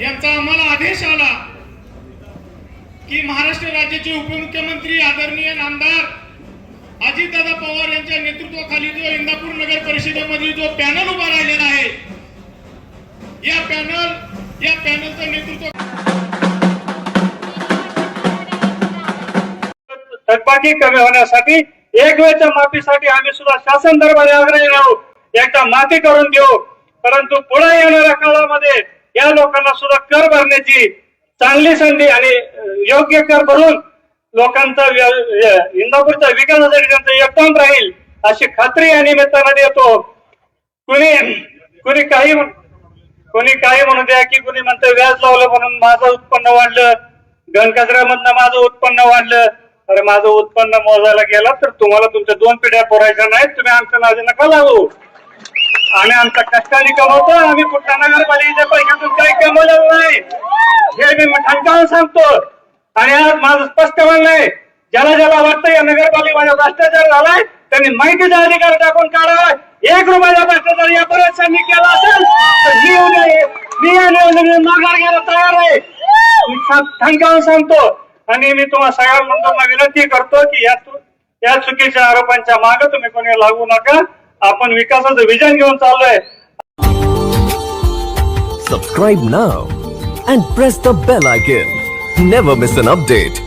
यांचा आम्हाला आदेश आला की महाराष्ट्र राज्याचे उपमुख्यमंत्री आदरणीय नामदार अजितदादा पवार यांच्या नेतृत्वाखाली जो इंदापूर नगर परिषदेमध्ये जो पॅनल उभा राहिलेला आहे या पॅनल या पॅनलचं नेतृत्व थकबाकी कमी होण्यासाठी एक वेळच्या माफीसाठी आम्ही सुद्धा शासन दरबारी आग्रही राहू एकदा माफी करून देऊ परंतु पुढे येणाऱ्या काळामध्ये या लोकांना सुद्धा कर भरण्याची चांगली संधी आणि योग्य कर भरून लोकांचा इंदापूरचा इंदापूरच्या विकासासाठी त्यांचं योगदान राहील अशी खात्री या निमित्तानं देतो. कुणी कुणी काही कोणी काही म्हणू द्या की कुणी म्हणतं व्याज लावलं म्हणून माझं उत्पन्न वाढलं घनकचऱ्यामधनं माझं उत्पन्न वाढलं. अरे माझं उत्पन्न मोजायला गेला तर तुम्हाला तुमच्या दोन पिढ्या पोरायच्या नाहीत तुम्ही आमच्या नादी नका लागू आम्ही आमच्या कष्टाने कमवतो आम्ही कुठल्या नगरपालिकेच्या पैशातून काही कमवलं नाही. हे मी ठणकावून सांगतो. आणि आज माझं स्पष्ट म्हणणं आहे ज्याला ज्याला वाटतं या नगरपालिकेमध्ये भ्रष्टाचार झालाय त्यांनी माहितीचा अधिकार टाकून काढावा एक रुपयाचा भ्रष्टाचार या बऱ्याचशांनी केला असेल तर मी मी या निवडणुकीत माघार घ्यायला तयार आहे. ठणकावून सांगतो. आणि मी तुम्हाला सगळ्या मंडळांना विनंती करतो की या या चुकीच्या आरोपांच्या मागे तुम्ही कोणी लागू नका. आपण विकासाचं विजन घेऊन चाललोय Subscribe now and press the bell icon. Never miss an update.